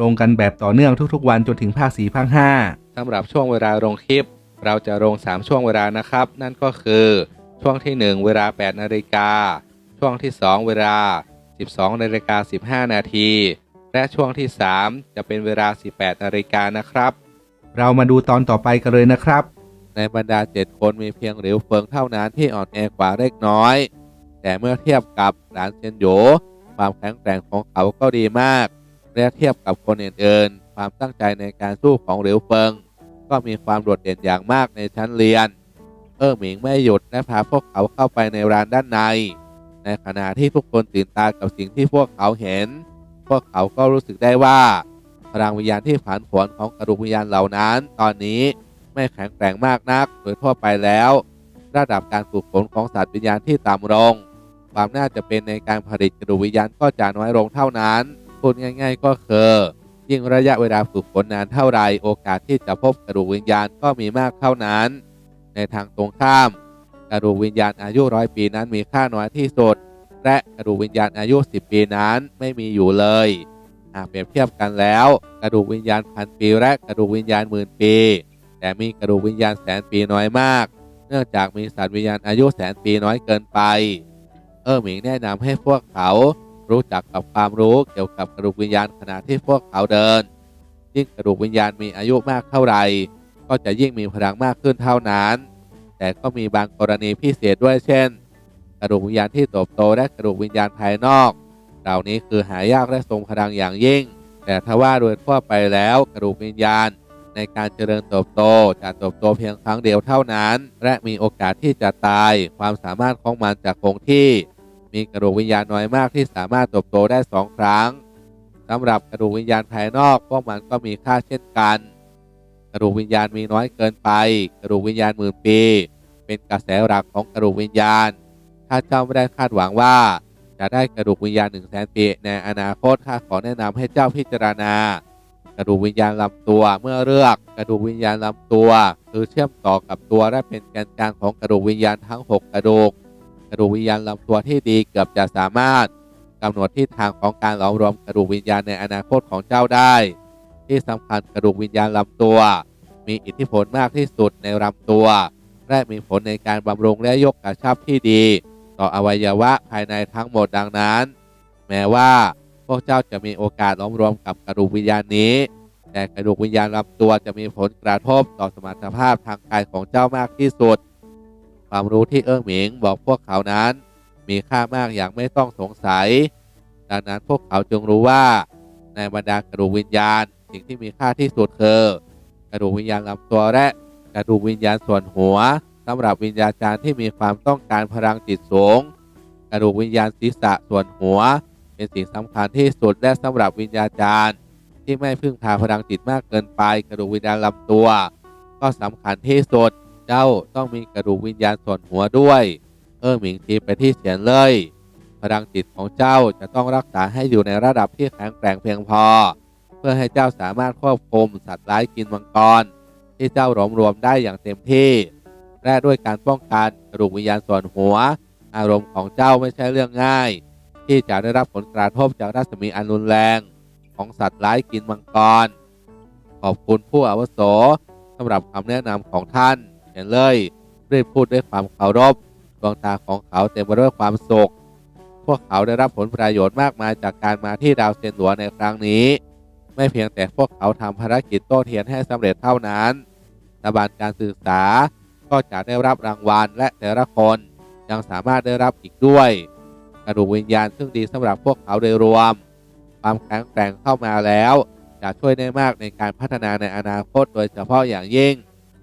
ลงกันแบบต่อเนื่องทุกๆ วันจนถึงภาค4ภาค5สำหรับช่วงเวลาลงคลิป เราจะลง 3 ช่วงเวลานะครับ นั่นก็คือช่วงที่ 1 เวลา 8 นาฬิกา ช่วงที่ 2 เวลา 12 นาฬิกา 15 นาที และช่วงที่ 3 จะเป็นเวลา 18 นาฬิกานะครับ เรามาดูตอนต่อไปกันเลยนะครับ ในบรรดา 7 คนมีเพียงหลิวเฟิงเท่านั้นที่อ่อนแอกว่าเล็กน้อย แต่เมื่อเทียบกับหลานเซียนโหยความแข็งแกร่งของเขาก็ดีมาก และเทียบกับคนอื่นๆความตั้งใจในการสู้ของเหลิวเฟิง ก็มีความโดดเด่นอย่างมากในชั้นเรียน เออหมิงไม่หยุดและพาพวกเขาเข้าไปในร้านด้านใน ในขณะที่ทุกคนตื่นตากับสิ่งที่พวกเขาเห็น พวกเขาก็รู้สึกได้ว่าพลังวิญญาณที่ผันผวนของกระดูกวิญญาณเหล่านั้น ตอนนี้ไม่แข็งแกร่งมากนักโดยทั่วไปแล้ว ระดับการฝึกฝนของสัตว์วิญญาณที่ต่ำลง ความน่าจะเป็นในการผลิตกระดูกวิญญาณก็จะน้อยลงเท่านั้น พูดง่าย ๆ ก็คือยิ่งระยะเวลาฝึกฝนนานเท่าไรโอกาสที่จะพบกระดูกวิญญาณก็มีมากเท่านั้น ในทางตรงข้าม กระดูกวิญญาณอายุร้อยปีนั้นมีค่าน้อยที่สุด และกระดูกวิญญาณอายุ 10 ปีนั้นไม่มีอยู่เลยหากเปรียบเทียบกันแล้ว กระดูกวิญญาณพันปีและกระดูกวิญญาณหมื่นปี แต่มีกระดูกวิญญาณแสนปีน้อยมาก เนื่องจากมีสัตว์วิญญาณอายุแสนปีน้อยเกินไป เออหมิงแนะนำให้พวกเขา รู้จักกับความรู้เกี่ยวกับกระดูกวิญญาณขณะที่พวกเขาเดิน ยิ่งกระดูกวิญญาณมีอายุมากเท่าไหร่ก็จะยิ่งมีพลังมากขึ้นเท่านั้น แต่ก็มีบางกรณีพิเศษด้วยเช่น กระดูกวิญญาณที่เติบโตและกระดูกวิญญาณภายนอก เหล่านี้คือหายากและทรงพลังอย่างยิ่ง แต่ถ้าว่าโดยทั่วไปแล้วกระดูกวิญญาณในการเจริญเติบโตจะเติบโตเพียงครั้งเดียวเท่านั้น และมีโอกาสที่จะตาย ความสามารถของมันจะคงที่ มีกระดูกวิญญาณน้อยมากที่สามารถเติบโตได้สองครั้งสำหรับกระดูกวิญญาณภายนอกพวกมันก็มีค่าเช่นกัน กระดูกวิญญาณมีน้อยเกินไป กระดูกวิญญาณหมื่นปี เป็นกระแสหลักของกระดูกวิญญาณถ้าเจ้าไม่ได้คาดหวังว่า จะได้กระดูกวิญญาณหนึ่งแสนปีในอนาคตข้าขอแนะนำให้เจ้าพิจารณา กระดูกวิญญาณลำตัวเมื่อเลือกกระดูกวิญญาณลำตัว คือเชื่อมต่อกับตัวและเป็นแกนกลางของกระดูกวิญญาณทั้ง 6 กระดูก กระดูกวิญญาณลำตัวที่ดีเกือบจะสามารถกำหนดทิศทางของการหลอมรวมกระดูกวิญญาณในอนาคตของเจ้าได้ ที่สำคัญกระดูกวิญญาณลำตัว มีอิทธิพลมากที่สุดในลำตัว และมีผลในการบำรุงและยกกระชับที่ดี ต่ออวัยวะภายในทั้งหมดดังนั้น แม้ว่าพวกเจ้าจะมีโอกาสลอมรวมกับกระดูกวิญญาณนี้ แต่กระดูกวิญญาณลำตัวจะมีผลกระทบต่อสมรรถภาพทางกายของเจ้ามากที่สุด ความรู้ที่เอิ้งหมิงบอกพวกเขานั้น มีค่ามากอย่างไม่ต้องสงสัย ดังนั้นพวกเขาจึงรู้ว่า ในบรรดากระดูกวิญญาณสิ่งที่มีค่าที่สุดคือกระดูกวิญญาณลำตัวและกระดูกวิญญาณส่วนหัวสำหรับวิญญาจารย์ที่มีความต้องการพลังจิตสูงกระดูกวิญญาณศีรษะส่วนหัว เป็นสิ่งสำคัญที่สุดและสำหรับวิญญาจารย์ ที่ไม่พึ่งพาพลังจิตมากเกินไป กระดูกวิญญาณลำตัว ก็สำคัญที่สุด เจ้าต้องมีกระดูกวิญญาณส่วนหัวด้วย เออหมิงทีไปที่เฉียนเลย พลังจิตของเจ้าจะต้องรักษาให้อยู่ในระดับที่แข็งแกร่งเพียงพอ เพื่อให้เจ้าสามารถควบคุมสัตว์ร้ายกินมังกร ที่เจ้าหลอมรวมได้อย่างเต็มที่และด้วยการป้องกันกระดูกวิญญาณส่วนหัว อารมณ์ของเจ้าไม่ใช่เรื่องง่าย ที่จะได้รับผลกระทบจากรัศมีอันรุนแรงของสัตว์ร้ายกินมังกร ขอบคุณผู้อาวุโสสำหรับคำแนะนำของท่าน นเลยรีบพูดด้วยความเคารพดวงตาของเขาเต็มไปด้วยความสุขพวกเขาได้รับผลประโยชน์มากมายจากการมาที่ดาวเซนหลวในครั้งนี้ ไม่เพียงแต่พวกเขาทำภารกิจโต้เทียนให้สำเร็จเท่านั้นรัฐบาลการศึกษาก็จะได้รับรางวัลและแต่ละคนยังสามารถได้รับอีกด้วย กระดูกวิญญาณซึ่งดีสำหรับพวกเขาโดยรวม ความแข็งแกร่งเข้ามาแล้ว จะช่วยได้มากในการพัฒนาในอนาคตโดยเฉพาะอย่างยิ่ง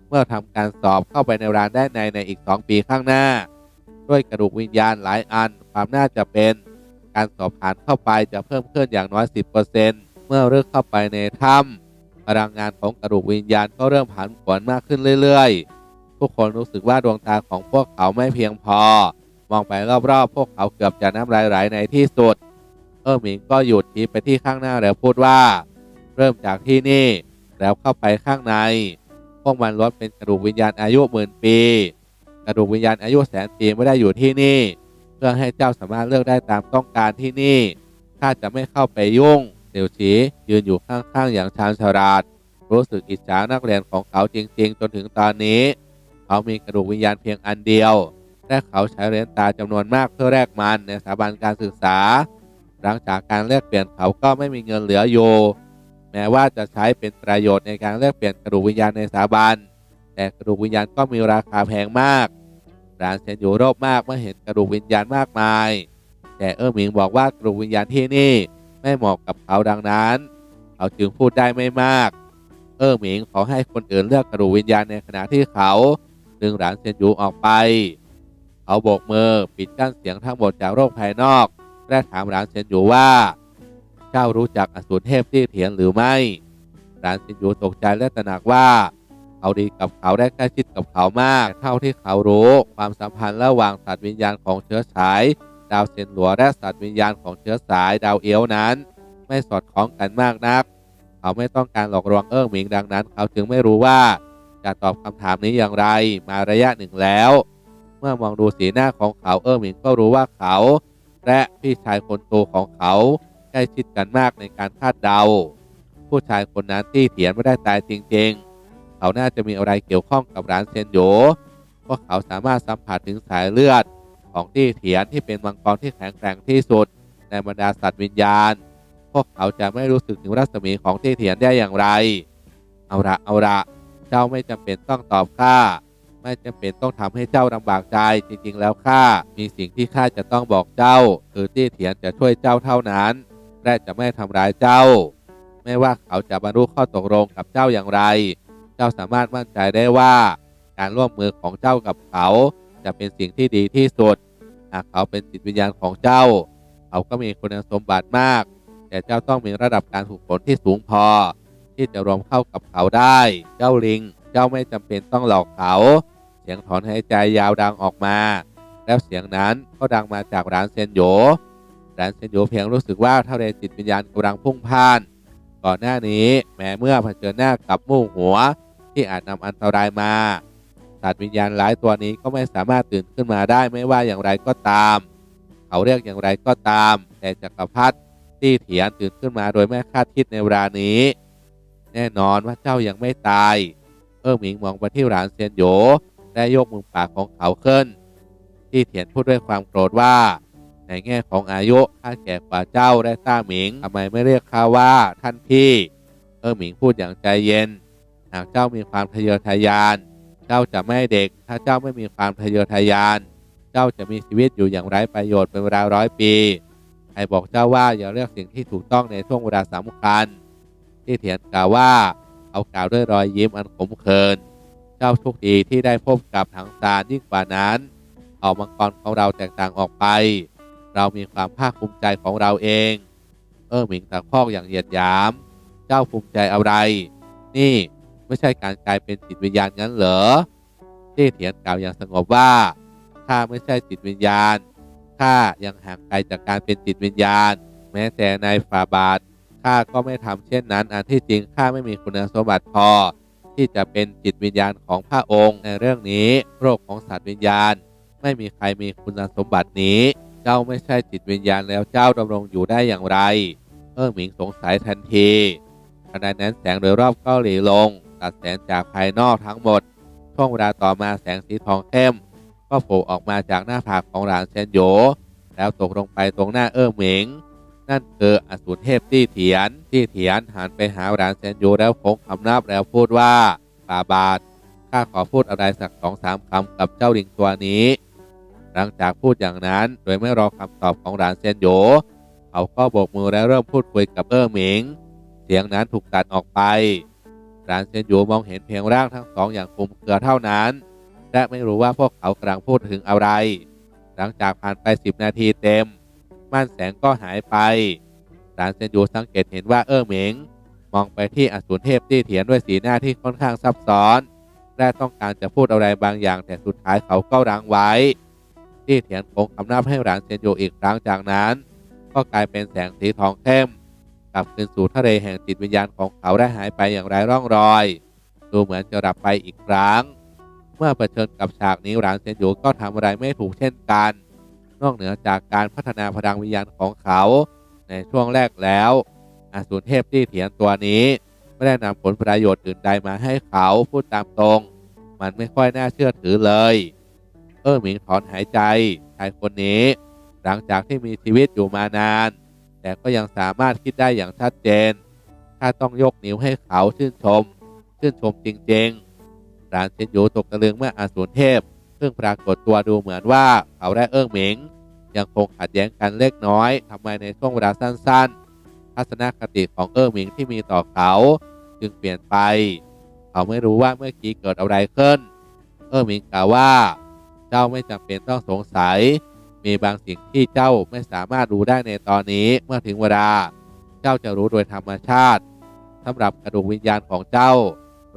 เมื่อทำการสอบเข้าไปในร้านได้ในในอีก 2 ปีข้างหน้า ด้วยกระดูกวิญญาณหลายอัน ความน่าจะเป็น การสอบผ่านเข้าไปจะเพิ่มขึ้นอย่างน้อย 10%เมื่อเลือกเข้าไปในถ้ำพลังงานของกระดูกวิญญาณก็เริ่มผันผวนมากขึ้นเรื่อยๆ ทุกคนรู้สึกว่าดวงตาของพวกเขาไม่เพียงพอ มองไปรอบๆ พวกเขาเกือบจะน้ำลายไหลในที่สุด เออหมิงก็หยุดชี้ไปที่ข้างหน้าแล้วพูดว่า เริ่มจากที่นี่แล้วเข้าไปข้างใน วกมันล้วนเป็นกระดูกวิญญาณอายุหมื่นปี กระดูกวิญญาณอายุแสนปีไม่ได้อยู่ที่นี่ เพื่อให้เจ้าสามารถเลือกได้ตามต้องการที่นี่ข้าจะไม่เข้าไปยุ่งเสี่ยวฉียืนอยู่ข้างๆอย่างชาญฉลาด รู้สึกอิจฉานักเรียนของเขาจริง ๆ จนถึงตอนนี้ เขามีกระดูกวิญญาณเพียงอันเดียวและเขาใช้เหรียญตาจำนวนมากเพื่อแลกมันในสถาบันการศึกษา หลังจากการแลกเปลี่ยนเขาก็ไม่มีเงินเหลืออยู่ แม้ว่าจะใช้เป็นประโยชน์ในการแลกเปลี่ยนกระดูกวิญญาณในสถาบัน แต่กระดูกวิญญาณก็มีราคาแพงมากร้านเซนอยู่โรบมากเมื่อเห็นกระดูกวิญญาณมากมาย แต่เออหมิงบอกว่ากระดูกวิญญาณที่นี่ไม่เหมาะกับเขาดังนั้น เขาจึงพูดได้ไม่มาก เออหมิงขอให้คนอื่นเลือกกระดูกวิญญาณในขณะที่เขาดึงหลานเซียนยูออกไป เขาโบกมือปิดกั้นเสียงทั้งหมดจากโลกภายนอก และถามหลานเซียนยูว่า เจ้ารู้จักอสูรเทพที่เถียนหรือไม่หลานเซียนยูตกใจและตระหนักว่า เขาดีกับเขาได้ใกล้ชิดกับเขามาก เท่าที่เขารู้ความสัมพันธ์ระหว่างสัตว์วิญญาณของเชื้อสาย ดาวเซนหลัวและสัตว์วิญญาณของเชื้อสายดาวเอลนั้น ไม่สอดคล้องกันมากนัก เขาไม่ต้องการหลอกลวงเอิ้งหมิงดังนั้น เขาจึงไม่รู้ว่าจะตอบคำถามนี้อย่างไรมาระยะหนึ่งแล้ว เมื่อมองดูสีหน้าของเขาเอิ้งหมิงก็รู้ว่าเขา และพี่ชายคนโตของเขา ใกล้ชิดกันมากในการคาดเดา ผู้ชายคนนั้นที่เถียนไม่ได้ตายจริง ๆ เขาน่าจะมีอะไรเกี่ยวข้องกับร้านเซนโยเพราะเขาสามารถสัมผัสถึงสายเลือดของที่เถียนที่เป็นมังกรที่แข็งแกร่งที่สุด ในบรรดาสัตว์วิญญาณ พวกเขาจะไม่รู้สึกถึงรัศมีของที่เถียนได้อย่างไร เอาละเอาละเจ้าไม่จำเป็นต้องตอบข้าไม่จำเป็นต้องทำให้เจ้าลำบากใจจริงๆ แล้วข้ามีสิ่งที่ข้าจะต้องบอกเจ้า คือที่เถียนจะช่วยเจ้าเท่านั้น และจะไม่ทำร้ายเจ้า ไม่ว่าเขาจะบรรลุข้อตกลงกับเจ้าอย่างไร เจ้าสามารถมั่นใจได้ว่า การร่วมมือของเจ้ากับเขา จะเป็นสิ่งที่ดีที่สุด หากเขาเป็นจิตวิญญาณของเจ้า เขาก็มีคุณสมบัติมาก แต่เจ้าต้องมีระดับการฝึกฝนที่สูงพอ ที่จะรวมเข้ากับเขาได้ เจ้าลิง เจ้าไม่จำเป็นต้องหลอกเขา เสียงถอนหายใจยาวดังออกมา แล้วเสียงนั้นก็ดังมาจากร้านเซนโย ร้านเซนโยเพียงรู้สึกว่าเทะเลจิตวิญญาณกำลังพุ่งพ่าน ก่อนหน้านี้ แม้เมื่อเผชิญหน้ากับมู่หัวที่อาจนำอันตรายมาสัตว์วิญญาณหลายตัวนี้ก็ไม่สามารถตื่นขึ้นมาได้ไม่ว่าอย่างไรก็ตาม เขาเรียกอย่างไรก็ตาม แต่จักรพรรดิที่เถียนตื่นขึ้นมาโดยไม่คาดคิดในเวลานี้ แน่นอนว่าเจ้ายังไม่ตาย เอิ้งหมิงมองไปที่หลานเซียนโยและยกมือปากของเขาขึ้น ที่เถียนพูดด้วยความโกรธว่า ในแง่ของอายุข้าแก่กว่าเจ้าและต้าหมิงทำไมไม่เรียกข้าว่าท่านพี่เอิ้งหมิงพูดอย่างใจเย็น หากเจ้ามีความทะเยอทะยาน เจ้าจะไม่เด็ก ถ้าเจ้าไม่มีความทะเยอทะยาน เจ้าจะมีชีวิตอยู่อย่างไร้ประโยชน์เป็นเวลาร้อยปีใครบอกเจ้าว่าอย่าเลือกสิ่งที่ถูกต้องในช่วงเวลาสำคัญ ที่เถียนกล่าวว่าเขากล่าวด้วยรอยยิ้มอันขมขื่นเจ้าโชคดีที่ได้พบกับถังซานยิ่งกว่านั้น เอามังกรของเราแตกต่างออกไป เรามีความภาคภูมิใจของเราเอง เออหมิงตะคอกอย่างเหยียดหยาม เจ้าภูมิใจอะไร นี่ไม่ใช่การกลายเป็นจิตวิญญาณงั้นเหรอที่เถียนกล่าวอย่างสงบว่าข้าไม่ใช่จิตวิญญาณข้ายังห่างไกลจากการเป็นจิตวิญญาณ แม้แต่ในฝ่าบาทข้าก็ไม่ทำเช่นนั้นอันที่จริงข้าไม่มีคุณสมบัติพอที่จะเป็นจิตวิญญาณของพระองค์ในเรื่องนี้ โรคของสัตว์วิญญาณ ไม่มีใครมีคุณสมบัตินี้ จ้าไม่ใช่จิตวิญญาณแล้วเจ้าดำรงอยู่ได้อย่างไร เออหมิงสงสัยทันทีขณะนั้นแสงโดยรอบก็หลีลง ตัดแสงจากภายนอกทั้งหมด ช่วงเวลาต่อมาแสงสีทองเข้ม ก็โผล่ออกมาจากหน้าผากของหลานเซนโย แล้วตกลงไปตรงหน้าเออหมิง นั่นคืออสูรเทพตี้เถียนที่เถียนหันไปหาหลานเซนโยแล้วโค้งคำนับแล้วพูดว่าบาบาทข้าขอพูดอะไรสักสองสามคำกับเจ้าลิงตัวนี้ หลังจากพูดอย่างนั้น โดยไม่รอคำตอบของหลานเซนโย เขาก็โบกมือและเริ่มพูดคุยกับเออหมิง เสียงนั้นถูกตัดออกไปหลานเซนโยมองเห็นเพียงร่างทั้งสองอย่างคลุมเครือเท่านั้น และไม่รู้ว่าพวกเขากำลังพูดถึงอะไร หลังจากผ่านไปสิบนาทีเต็ม ม่านแสงก็หายไปหลานเซนโยสังเกตเห็นว่าเออเหมิง มองไปที่อสูรเทพตี้เถียนด้วยสีหน้าที่ค่อนข้างซับซ้อนและต้องการจะพูดอะไรบางอย่างแต่สุดท้ายเขาก็รั้งไว้ ตี้เถียนคงคำนับให้หลานเซนยูอีกครั้งจากนั้น ก็กลายเป็นแสงสีทองเข้มกลับคืนสู่ทะเลแห่งจิตวิญญาณของเขาได้หายไปอย่างไร้ร่องรอย ดูเหมือนจะหลับไปอีกครั้ง เมื่อเผชิญกับฉากนี้หลานเซนยูก็ทำอะไรไม่ถูกเช่นกัน นอกเหนือจากการพัฒนาพลังวิญญาณของเขาในช่วงแรกแล้วอสูรเทพที่เถียนตัวนี้ไม่ได้นำผลประโยชน์อื่นใดมาให้เขาพูดตามตรง มันไม่ค่อยน่าเชื่อถือเลย ออหมิงถอนหายใจชายคนนี้ หลังจากที่มีชีวิตอยู่มานาน แต่ก็ยังสามารถคิดได้อย่างชัดเจน ถ้าต้องยกนิ้วให้เขาชื่นชม ชื่นชมจริงๆหลานเซนยูตกตะลึงเมื่ออาสูรเทพเพิ่งปรากฏตัวดูเหมือนว่าเขาและเอิ้งหมิง ยังคงขัดแย้งกันเล็กน้อยทำไมในช่วงเวลาสั้นๆ ทัศนคติของเอิ้งหมิงที่มีต่อเขา จึงเปลี่ยนไป เขาไม่รู้ว่าเมื่อกี้เกิดอะไรขึ้น เอิ้งหมิงกล่าวว่า เจ้าไม่จำเป็นต้องสงสัย มีบางสิ่งที่เจ้าไม่สามารถรู้ได้ในตอนนี้เมื่อถึงเวลา เจ้าจะรู้โดยธรรมชาติสำหรับกระดูกวิญญาณของเจ้า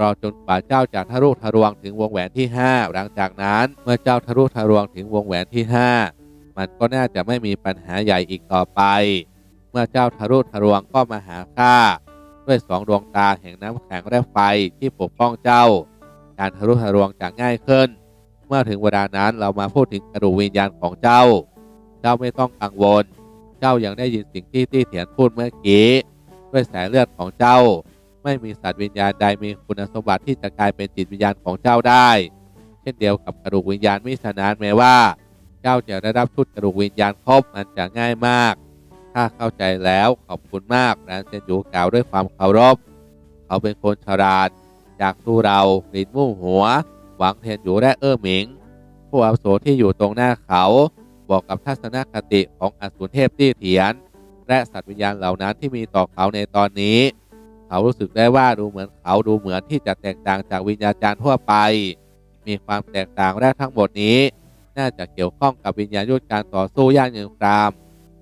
รอจนกว่าเจ้าจะทะลุทะลวงถึงวงแหวนที่ 5 หลังจากนั้นเมื่อเจ้าทะลุทะลวงถึงวงแหวนที่ 5 มันก็น่าจะไม่มีปัญหาใหญ่อีกต่อไป เมื่อเจ้าทะลุทะลวงก็มาหาข้าด้วยสองดวงตาแห่งน้ำแข็งและไฟที่ปกป้องเจ้า การทะลุทะลวงจะง่ายขึ้น เมื่อถึงเวลานั้นเรามาพูดถึงกระดูกวิญญาณของเจ้า เจ้าไม่ต้องกังวล เจ้ายังได้ยินสิ่งที่ตี้เถียนพูดเมื่อกี้ ด้วยสายเลือดของเจ้า ไม่มีสัตว์วิญญาณใดมีคุณสมบัติที่จะกลายเป็นจิตวิญญาณของเจ้าได้ เช่นเดียวกับกระดูกวิญญาณมิฉะนั้นแม้ว่า เจ้าจะได้รับชุดกระดูกวิญญาณครบมันจะง่ายมาก ถ้าเข้าใจแล้วขอบคุณมากนะเซนจูกล่าวด้วยความเคารพ เขาเป็นคนฉลาด จากสู้เราลินมู่หัว หวังเทียนอยู่และเอ้อหมิง ผู้อาวุโสที่อยู่ตรงหน้าเขาบอกกับทัศนคติของอสูรเทพตี้เถียน และสัตว์วิญญาณเหล่านั้นที่มีต่อเขาในตอนนี้ เขารู้สึกได้ว่าดูเหมือนเขาดูเหมือนที่จะแตกต่างจากวิญญาจารย์ทั่วไป มีความแตกต่างและทั้งหมดนี้ น่าจะเกี่ยวข้องกับวิญญาณยุทธการต่อสู้ย่างเงินคราม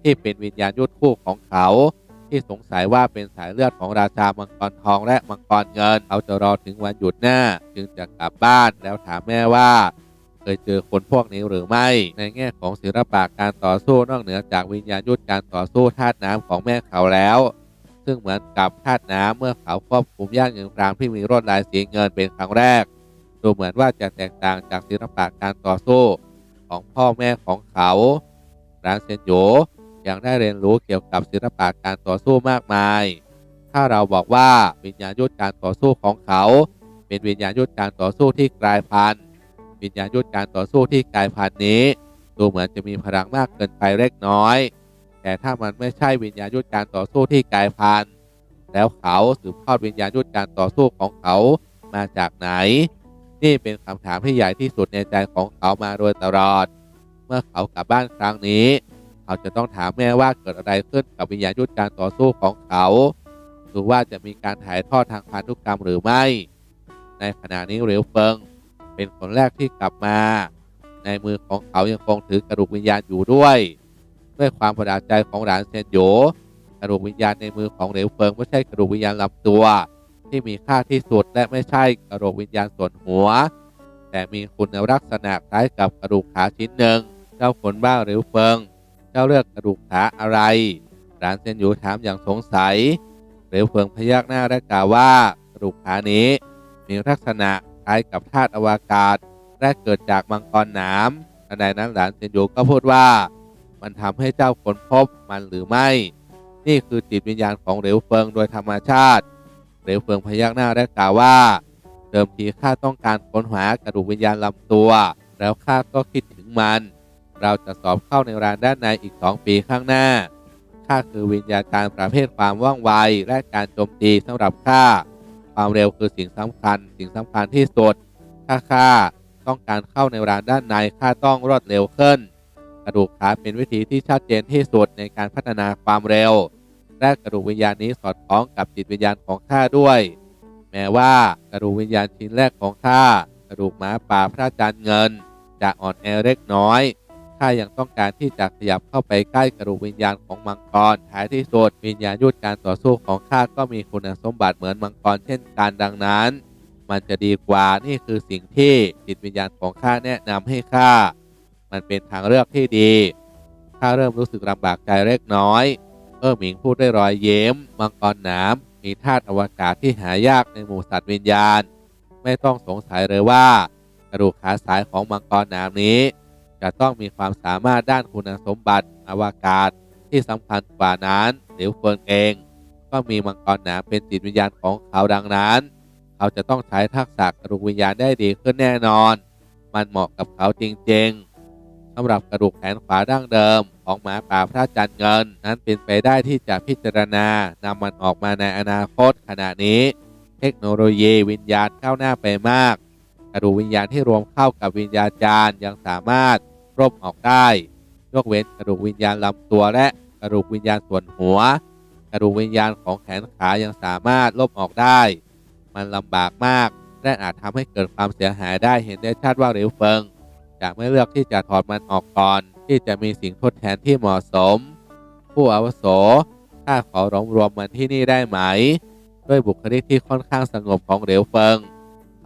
ที่เป็นวิญญาณยุทธคู่ของเขา ที่สงสัยว่าเป็นสายเลือดของราชามังกรทองและมังกรเงิน เขาจะรอถึงวันหยุดหน้า จึงจะกลับบ้านแล้วถามแม่ว่าเคยเจอคนพวกนี้หรือไม่ ในแง่ของศิลปะการต่อสู้นอกเหนือจากวิญญาณยุทธการต่อสู้ธาตุน้ำของแม่เขาแล้ว ซึ่งเหมือนกับธาตุน้ำเมื่อเขาควบคุมย่านเงินครามที่มีรวดลายสีเงินเป็นครั้งแรก ดูเหมือนว่าจะแตกต่างจากศิลปะการต่อสู้ของพ่อแม่ของเขาร้านเซนโย ยังได้เรียนรู้เกี่ยวกับศิลปะการต่อสู้มากมาย ถ้าเราบอกว่าวิญญาณยุทธการต่อสู้ของเขา เป็นวิญญาณยุทธการต่อสู้ที่กลายพันธุ์ วิญญาณยุทธการต่อสู้ที่กลายพันธุ์นี้ ดูเหมือนจะมีพลังมากเกินไปเล็กน้อย แต่ถ้ามันไม่ใช่วิญญาณยุทธการต่อสู้ที่กลายพันธุ์ แล้วเขาสืบทอดวิญญาณยุทธการต่อสู้ของเขามาจากไหน นี่เป็นคำถามที่ใหญ่ที่สุดในใจของเขามาโดยตลอด เมื่อเขากลับบ้านครั้งนี้ เขาจะต้องถามแม่ว่าเกิดอะไรขึ้นกับวิญญาณยุทธการต่อสู้ของเขาหรือว่าจะมีการถ่ายทอดทางพันธุกรรมหรือไม่ ในขณะนี้เหลียวเฟิง เป็นคนแรกที่กลับมา ในมือของเขายังคงถือกระดูกวิญญาณอยู่ด้วย ด้วยความประหลาดใจของหลานเซนโยกระดูกวิญญาณในมือของเหลวเฟิงไม่ใช่กระดูกวิญญาณลำตัว ที่มีค่าที่สุดและไม่ใช่กระดูกวิญญาณส่วนหัว แต่มีคุณลักษณะคล้ายกับกระดูกขาชิ้นหนึ่ง เจ้าคนบ้าเหลวเฟิง จ้าเลือกกระดูกขาอะไรหลานเซนยูถามอย่างสงสัย เหลวเฟิงพยักหน้าและกล่าวว่ากระดูกขานี้ มีลักษณะคล้ายกับธาตุอวกาศ และเกิดจากมังกรหนามทันใดนั้นหลานเซนโยก็พูดว่า มันทำให้เจ้าค้นพบมันหรือไม่ นี่คือจิตวิญญาณของเหลวเฟิงโดยธรรมชาติ เหลวเฟิงพยักหน้าและกล่าวว่า เดิมทีข้าต้องการค้นหากระดูกวิญญาณลำตัว แล้วข้าก็คิดถึงมัน เราจะสอบเข้าในรานด้านในอีกสองปีข้างหน้า ข้าคือวิญญาการประเภทความว่องไว และการโจมตีสำหรับข้า ความเร็วคือสิ่งสำคัญ สิ่งสำคัญที่สุด ถ้าข้าต้องการเข้าในรานด้านใน ข้าต้องรวดเร็วขึ้น กระดูกขาเป็นวิธีที่ชัดเจนที่สุดในการพัฒนาความเร็ว และกระดูกวิญญาณนี้สอดคล้องกับจิตวิญญาณของข้าด้วย แม้ว่ากระดูกวิญญาณชิ้นแรกของข้ากระดูกหมาป่าพระจันทร์เงิน จะอ่อนแอเล็กน้อย ข้ายังต้องการที่จะขยับเข้าไปใกล้กระดูกวิญญาณของมังกรท้ายที่สุดวิญญาณยุทธการต่อสู้ของข้าก็มีคุณสมบัติเหมือนมังกรเช่นกันดังนั้น มันจะดีกว่านี่คือสิ่งที่จิตวิญญาณของข้าแนะนำให้ข้ามันเป็นทางเลือกที่ดีข้าเริ่มรู้สึกลำบากใจเล็กน้อยเออหมิงพูดด้วยรอยเย้มมังกรหนามมีธาตุอวกาศที่หายากในหมู่สัตว์วิญญาณ ไม่ต้องสงสัยเลยว่ากระดูกขาซ้ายของมังกรหนามนี้ จะต้องมีความสามารถด้านคุณสมบัติอวกาศที่สำคัญกว่านั้นหลิวเฟิงเอง ก็มีมังกรหนามเป็นจิตวิญญาณของเขาดังนั้น เขาจะต้องใช้ทักษะกระดูกวิญญาณได้ดีขึ้นแน่นอน มันเหมาะกับเขาจริงๆสำหรับกระดูกแขนขวาดั้งเดิม ของหมาป่าพระจันทร์เงิน นั้นเป็นไปได้ที่จะพิจารณานำมันออกมาในอนาคตขณะนี้ เทคโนโลยีวิญญาณก้าวหน้าไปมาก ระดูกวิญญาณที่รวมเข้ากับวิญญาณจารยังสามารถรบออกได้ยกเว้นกระดูกวิญญาณลำตัวและกระดูกวิญญาณส่วนหัว กระดูกวิญญาณของแขนขายังสามารถลบออกได้ มันลำบากมากและอาจทำให้เกิดความเสียหายได้เห็นได้ชัดว่าเหลวเฟิงจะไม่เลือกที่จะถอดมันออกก่อน ที่จะมีสิ่งทดแทนที่เหมาะสม ผู้อาวุโสข้าขอรวมรวมมันที่นี่ได้ไหม ด้วยบุคลิกที่ค่อนข้างสงบของเหลวเฟิง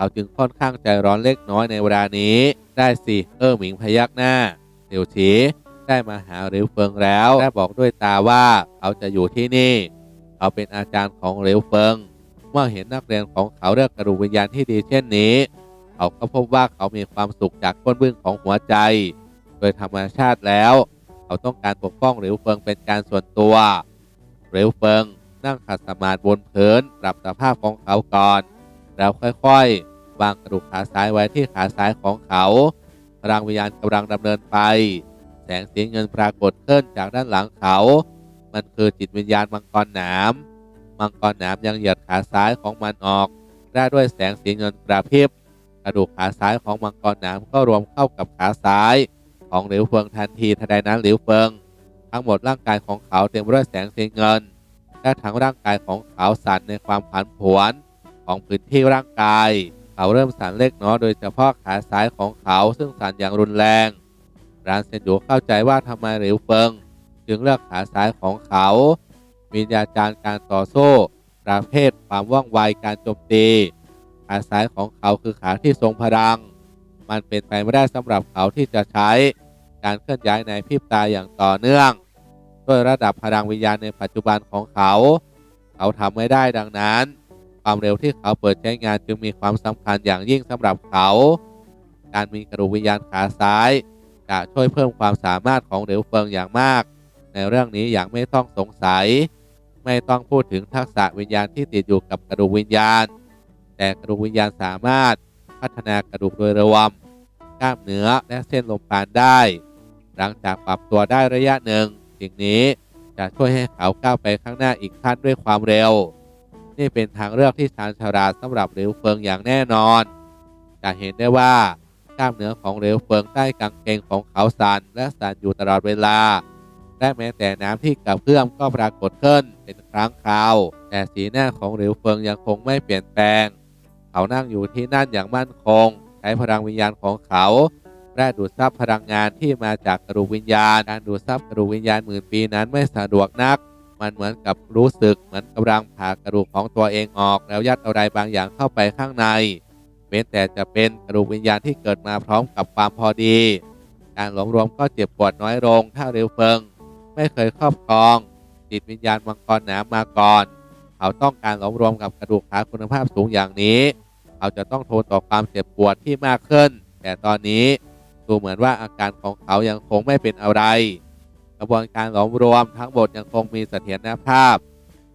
เขาจึงค่อนข้างใจร้อนเล็กน้อยในเวลานี้ ได้สิเออหมิงพยักหน้าเสี่ยวฉีได้มาหาเหลวเฟิงแล้วและบอกด้วยตาว่าเขาจะอยู่ที่นี่ เขาเป็นอาจารย์ของเหลวเฟิง เมื่อเห็นนักเรียนของเขาเลือกกระดูกวิญญาณที่ดีเช่นนี้ เขาก็พบว่าเขามีความสุขจากก้นบึ้งของหัวใจ โดยธรรมชาติแล้ว เขาต้องการปกป้องเหลวเฟิงเป็นการส่วนตัวเหลวเฟิงนั่งขัดสมาธิบนพื้นปรับสภาพของเขาก่อน แล้วค่อยๆ วางกระดูกขาซ้ายไว้ที่ขาซ้ายของเขาพลังวิญญาณกำลังดำเนินไป แสงสีเงินปรากฏขึ้นจากด้านหลังเขา มันคือจิตวิญญาณมังกรหนามมังกรหนามยังเหยียดขาซ้ายของมันออกได้ด้วยแสงสีเงินกระพริบกระดูกขาซ้ายของมังกรหนามก็รวมเข้ากับขาซ้าย ของหลิวเฟิงทันทีทันใดนั้นหลิวเฟิง ทั้งหมดร่างกายของเขาเต็มไปด้วยแสงสีเงินและทั้งร่างกายของเขาสั่นในความผันผวนของพื้นที่ร่างกาย เขาเริ่มสั่นเล็กน้อยโดยเฉพาะขาซ้ายของเขาซึ่งสั่นอย่างรุนแรงรานเซนยูเข้าใจว่าทำไมหลิวเฟิง จึงเลือกขาซ้ายของเขาวิญญาจารย์การต่อสู้ประเภทความว่องไวการโจมตีขาซ้ายของเขาคือขาที่ทรงพลัง มันเป็นไปไม่ได้สำหรับเขาที่จะใช้การเคลื่อนย้ายในพริบตาอย่างต่อเนื่อง ด้วยระดับพลังวิญญาณในปัจจุบันของเขา เขาทำไม่ได้ดังนั้น ความเร็วที่เขาเปิดใช้งานจึงมีความสำคัญอย่างยิ่งสำหรับเขา การมีกระดูกวิญญาณขาซ้าย จะช่วยเพิ่มความสามารถของเหลวเฟิงอย่างมาก ในเรื่องนี้อย่างไม่ต้องสงสัย ไม่ต้องพูดถึงทักษะวิญญาณที่ติดอยู่กับกระดูกวิญญาณ แต่กระดูกวิญญาณสามารถพัฒนากระดูกโดยรวมกล้ามเนื้อและเส้นลมปราณได้ หลังจากปรับตัวได้ระยะหนึ่งสิ่งนี้จะช่วยให้เขาก้าวไปข้างหน้าอีกขั้นด้วยความเร็ว นี่เป็นทางเลือกที่ชาญฉลาดสำหรับเหลวเฟิงอย่างแน่นอน จะเห็นได้ว่ากล้ามเนื้อของเหลวเฟิงใต้กางเกงของเขาสั่นและสั่นอยู่ตลอดเวลา และแม้แต่น้ำที่กระเพื่อมก็ปรากฏขึ้นเป็นครั้งคราว แต่สีหน้าของเหลวเฟิงยังคงไม่เปลี่ยนแปลง เขานั่งอยู่ที่นั่นอย่างมั่นคง ใช้พลังวิญญาณของเขาและดูดซับพลังงานที่มาจากกระดูกวิญญาณ การดูดซับกระดูกวิญญาณหมื่นปีนั้นไม่สะดวกนัก มันเหมือนกับรู้สึกเหมือนกำลังผ่ากระดูกของตัวเองออก แล้วยัดอะไรบางอย่างเข้าไปข้างในเว้นแต่จะเป็นกระดูกวิญญาณที่เกิดมาพร้อมกับความพอดี การหลงรวมก็เจ็บปวดน้อยลงถ้าเร็วเฟิง ไม่เคยครอบครองจิตวิญญาณมังกรหนามมาก่อน เขาต้องการหลอมรวมกับกระดูกขาคุณภาพสูงอย่างนี้ เขาจะต้องทนต่อความเจ็บปวดที่มากขึ้น แต่ตอนนี้ดูเหมือนว่าอาการของเขายังคงไม่เป็นอะไร ระบวนการหลอมรวมทั้งหมดยังคงมีเสถียรภาพ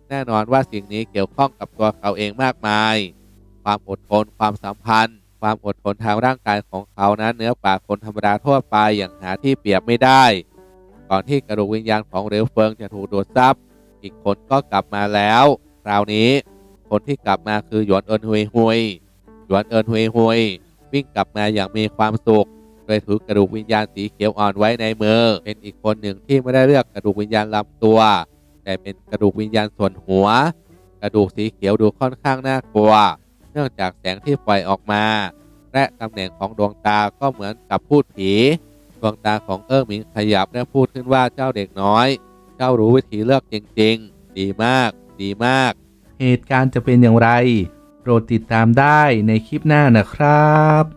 แน่นอนว่าสิ่งนี้เกี่ยวข้องกับตัวเขาเองมากมาย ความอดทนความสัมพันธ์ ความอดทนทางร่างกายของเขานั้นเนื้อกว่าคนธรรมดาทั่วไปอย่างหาที่เปรียบไม่ได้ ก่อนที่กระดูกวิญญาณของเหลวเฟิงจะถูกดูดซับอีกคนก็กลับมาแล้วคราวนี้คนที่กลับมาคือหยวนเอินฮุยฮุยหยวนเอินฮุยฮุยวิ่งกลับมาอย่างมีความสุข โดยถือกระดูกวิญญาณสีเขียวอ่อนไว้ในมือ เป็นอีกคนหนึ่งที่ไม่ได้เลือกกระดูกวิญญาณลำตัว แต่เป็นกระดูกวิญญาณส่วนหัว กระดูกสีเขียวดูค่อนข้างน่ากลัว เนื่องจากแสงที่ปล่อยออกมา และตำแหน่งของดวงตาก็เหมือนกับพูดผีดวงตาของเอิ้งหมิงขยับและพูดขึ้นว่าเจ้าเด็กน้อย เจ้ารู้วิธีเลือกจริงๆ ดีมาก ดีมาก เหตุการณ์จะเป็นอย่างไร โปรดติดตามได้ในคลิปหน้านะครับ